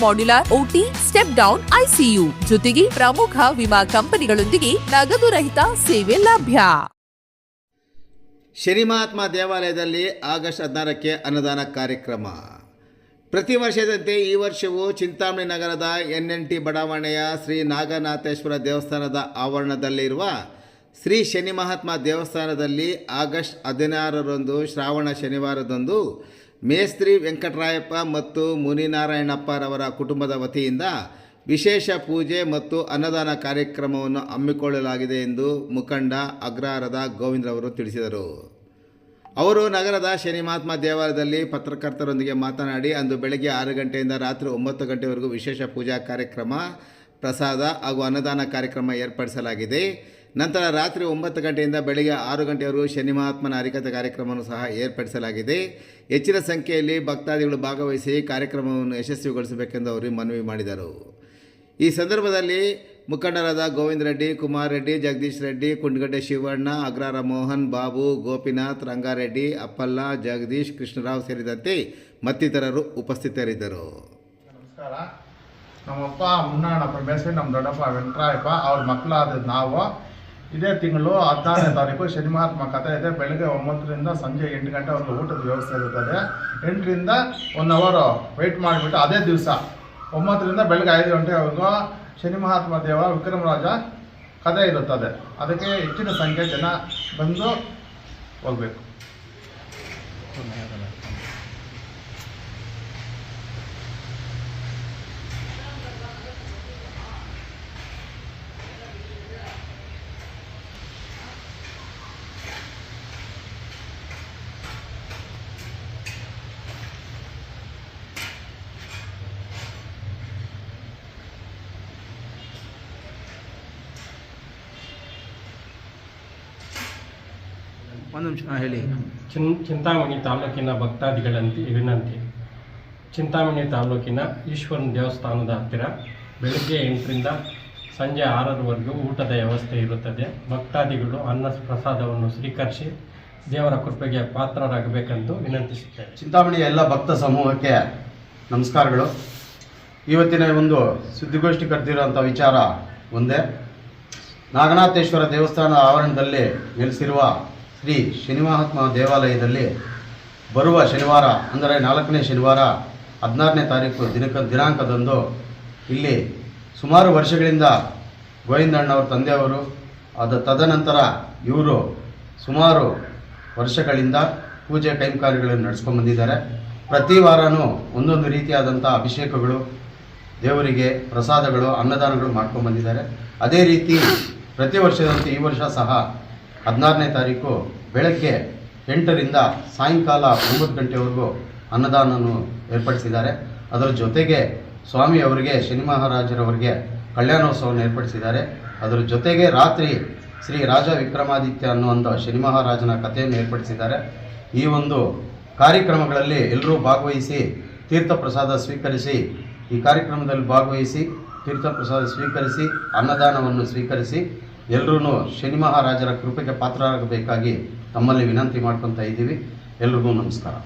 modular OT step down ICU ಜೊತೆಗೆ ಪ್ರಮುಖ ವಿಮಾ ಕಂಪನಿಗಳೊಂದಿಗೆ ನಗದು ರಹಿತ ಸೇವೆ ಲಭ್ಯ. ಶನಿ ಮಹಾತ್ಮ ದೇವಾಲಯದಲ್ಲಿ ಆಗಸ್ಟ್ ಹದಿನಾರಕ್ಕೆ ಅನುದಾನ ಕಾರ್ಯಕ್ರಮ. ಪ್ರತಿ ವರ್ಷದಂತೆ ಈ ವರ್ಷವೂ ಚಿಂತಾಮಣಿ ನಗರದ ಎನ್ ಎನ್ ಟಿ ಬಡಾವಣೆಯ ಶ್ರೀ ನಾಗನಾಥೇಶ್ವರ ದೇವಸ್ಥಾನದ ಆವರಣದಲ್ಲಿರುವ ಶ್ರೀ ಶನಿ ಮಹಾತ್ಮ ದೇವಸ್ಥಾನದಲ್ಲಿ ಆಗಸ್ಟ್ ಹದಿನಾರರಂದು ಶ್ರಾವಣ ಶನಿವಾರದಂದು ಮೇಸ್ತ್ರಿ ವೆಂಕಟರಾಯಪ್ಪ ಮತ್ತು ಮುನಿನಾರಾಯಣಪ್ಪರವರ ಕುಟುಂಬದ ವತಿಯಿಂದ ವಿಶೇಷ ಪೂಜೆ ಮತ್ತು ಅನ್ನದಾನ ಕಾರ್ಯಕ್ರಮವನ್ನು ಹಮ್ಮಿಕೊಳ್ಳಲಾಗಿದೆ ಎಂದು ಮುಖಂಡ ಅಗ್ರಹಾರದ ಗೋವಿಂದ್ರವರು ತಿಳಿಸಿದರು. ಅವರು ನಗರದ ಶನಿ ಮಹಾತ್ಮ ದೇವಾಲಯದಲ್ಲಿ ಪತ್ರಕರ್ತರೊಂದಿಗೆ ಮಾತನಾಡಿ, ಅಂದು ಬೆಳಗ್ಗೆ ಆರು ಗಂಟೆಯಿಂದ ರಾತ್ರಿ ಒಂಬತ್ತು ಗಂಟೆವರೆಗೂ ವಿಶೇಷ ಪೂಜಾ ಕಾರ್ಯಕ್ರಮ, ಪ್ರಸಾದ ಹಾಗೂ ಅನ್ನದಾನ ಕಾರ್ಯಕ್ರಮ ಏರ್ಪಡಿಸಲಾಗಿದೆ. ನಂತರ ರಾತ್ರಿ ಒಂಬತ್ತು ಗಂಟೆಯಿಂದ ಬೆಳಗ್ಗೆ ಆರು ಗಂಟೆವರೆಗೂ ಶನಿ ಮಹಾತ್ಮನ ಹರಿಕತೆ ಕಾರ್ಯಕ್ರಮವನ್ನು ಸಹ ಏರ್ಪಡಿಸಲಾಗಿದೆ. ಹೆಚ್ಚಿನ ಸಂಖ್ಯೆಯಲ್ಲಿ ಭಕ್ತಾದಿಗಳು ಭಾಗವಹಿಸಿ ಕಾರ್ಯಕ್ರಮವನ್ನು ಯಶಸ್ವಿಗೊಳಿಸಬೇಕೆಂದು ಅವರು ಮನವಿ ಮಾಡಿದರು. ಈ ಸಂದರ್ಭದಲ್ಲಿ ಮುಖಂಡರಾದ ಗೋವಿಂದ ರೆಡ್ಡಿ, ಕುಮಾರ್ ರೆಡ್ಡಿ, ಜಗದೀಶ್ ರೆಡ್ಡಿ, ಕುಂಡ್ಗಡ್ಡೆ ಶಿವಣ್ಣ ಅಗ್ರಾರ ಮೋಹನ್, ಬಾಬು, ಗೋಪಿನಾಥ್, ರಂಗಾರೆಡ್ಡಿ, ಅಪ್ಪಲ್ಲ, ಜಗದೀಶ್, ಕೃಷ್ಣರಾವ್ ಸೇರಿದಂತೆ ಮತ್ತಿತರರು ಉಪಸ್ಥಿತರಿದ್ದರು. ನಮಸ್ಕಾರ. ನಮ್ಮಪ್ಪ ಮುನ್ನಾಣ ಬೇಸಿ ನಮ್ಮ ದೊಡ್ಡಪ್ಪ ವೆಂಕಟರಾಯಪ್ಪ, ಅವ್ರ ಮಕ್ಕಳಾದ ನಾವು ಇದೇ ತಿಂಗಳು ಹದಿನಾರನೇ ತಾರೀಕು ಶನಿ ಮಹಾತ್ಮ ಕಥೆ ಇದೆ. ಬೆಳಗ್ಗೆ ಒಂಬತ್ತರಿಂದ ಸಂಜೆ ಎಂಟು ಗಂಟೆ ಒಂದು ಊಟದ ವ್ಯವಸ್ಥೆ ಇರುತ್ತದೆ. ಎಂಟರಿಂದ ಒನ್ ಅವರು ವೆಯ್ಟ್ ಮಾಡಿಬಿಟ್ಟು ಅದೇ ದಿವಸ ಒಂಬತ್ತರಿಂದ ಬೆಳಗ್ಗೆ ಐದು ಗಂಟೆವರೆಗೂ ಶನಿ ಮಹಾತ್ಮ ದೇವ ವಿಕ್ರಮರಾಜ ಕಥೆ ಇರುತ್ತದೆ. ಅದಕ್ಕೆ ಹೆಚ್ಚಿನ ಸಂಖ್ಯೆ ಜನ ಬಂದು ಹೋಗಬೇಕು. ಒಂದು ನಿಮಿಷ ಹೇಳಿ. ಚಿನ್ ಚಿಂತಾಮಣಿ ತಾಲೂಕಿನ ಭಕ್ತಾದಿಗಳಂತೆ ವಿನಂತಿ ಚಿಂತಾಮಣಿ ತಾಲೂಕಿನ ಈಶ್ವರನ ದೇವಸ್ಥಾನದ ಹತ್ತಿರ ಬೆಳಗ್ಗೆ ಎಂಟರಿಂದ ಸಂಜೆ ಆರರವರೆಗೂ ಊಟದ ವ್ಯವಸ್ಥೆ ಇರುತ್ತದೆ. ಭಕ್ತಾದಿಗಳು ಅನ್ನ ಪ್ರಸಾದವನ್ನು ಸ್ವೀಕರಿಸಿ ದೇವರ ಕೃಪೆಗೆ ಪಾತ್ರರಾಗಬೇಕೆಂದು ವಿನಂತಿಸುತ್ತೇವೆ ಚಿಂತಾಮಣಿಯ ಎಲ್ಲ ಭಕ್ತ ಸಮೂಹಕ್ಕೆ ನಮಸ್ಕಾರಗಳು. ಇವತ್ತಿನ ಒಂದು ಸುದ್ದಿಗೋಷ್ಠಿ ಕರೆದಿರುವಂಥ ವಿಚಾರ ಒಂದೇ. ನಾಗನಾಥೇಶ್ವರ ದೇವಸ್ಥಾನ ಆವರಣದಲ್ಲಿ ನೆಲೆಸಿರುವ ಶ್ರೀ ಶನಿಮಹಾತ್ಮ ದೇವಾಲಯದಲ್ಲಿ ಬರುವ ಶನಿವಾರ, ಅಂದರೆ ನಾಲ್ಕನೇ ಶನಿವಾರ ಹದಿನಾರನೇ ತಾರೀಕು ದಿನಕ, ದಿನಾಂಕದಂದು ಇಲ್ಲಿ ಸುಮಾರು ವರ್ಷಗಳಿಂದ ಗೋವಿಂದಣ್ಣವ್ರ ತಂದೆಯವರು ಅದು ತದನಂತರ ಇವರು ಸುಮಾರು ವರ್ಷಗಳಿಂದ ಪೂಜೆ ಕೈಂಕಾರ್ಯಗಳನ್ನು ನಡೆಸ್ಕೊಂಡು ಬಂದಿದ್ದಾರೆ. ಪ್ರತಿ ವಾರನೂ ಒಂದೊಂದು ರೀತಿಯಾದಂಥ ಅಭಿಷೇಕಗಳು, ದೇವರಿಗೆ ಪ್ರಸಾದಗಳು, ಅನ್ನದಾನಗಳು ಮಾಡ್ಕೊಂಡು ಬಂದಿದ್ದಾರೆ. ಅದೇ ರೀತಿ ಪ್ರತಿ ವರ್ಷದಂತೆ ಈ ವರ್ಷ ಸಹ ಹದಿನಾರನೇ ತಾರೀಕು ಬೆಳಗ್ಗೆ ಎಂಟರಿಂದ ಸಾಯಂಕಾಲ ಒಂಬತ್ತು ಗಂಟೆವರೆಗೂ ಅನ್ನದಾನವನ್ನು ಏರ್ಪಡಿಸಿದ್ದಾರೆ. ಅದರ ಜೊತೆಗೆ ಸ್ವಾಮಿ ಅವರಿಗೆ, ಶನಿ ಮಹಾರಾಜರವರಿಗೆ ಕಲ್ಯಾಣೋತ್ಸವವನ್ನು ಏರ್ಪಡಿಸಿದ್ದಾರೆ. ಅದರ ಜೊತೆಗೆ ರಾತ್ರಿ ಶ್ರೀ ರಾಜ ವಿಕ್ರಮಾದಿತ್ಯ ಅನ್ನುವಂಥ ಶನಿ ಮಹಾರಾಜನ ಕಥೆಯನ್ನು ಏರ್ಪಡಿಸಿದ್ದಾರೆ. ಈ ಒಂದು ಕಾರ್ಯಕ್ರಮಗಳಲ್ಲಿ ಎಲ್ಲರೂ ಭಾಗವಹಿಸಿ ತೀರ್ಥ ಪ್ರಸಾದ ಸ್ವೀಕರಿಸಿ, ಈ ಕಾರ್ಯಕ್ರಮದಲ್ಲಿ ಭಾಗವಹಿಸಿ ತೀರ್ಥ ಪ್ರಸಾದ ಸ್ವೀಕರಿಸಿ, ಅನ್ನದಾನವನ್ನು ಸ್ವೀಕರಿಸಿ ಎಲ್ಲರೂ ಶನಿ ಮಹಾರಾಜರ ಕೃಪೆಗೆ ಪಾತ್ರರಾಗಬೇಕಾಗಿ ತಮ್ಮಲ್ಲಿ ವಿನಂತಿ ಮಾಡ್ಕೊತಾ ಇದ್ದೀವಿ. ಎಲ್ರಿಗೂ ನಮಸ್ಕಾರ.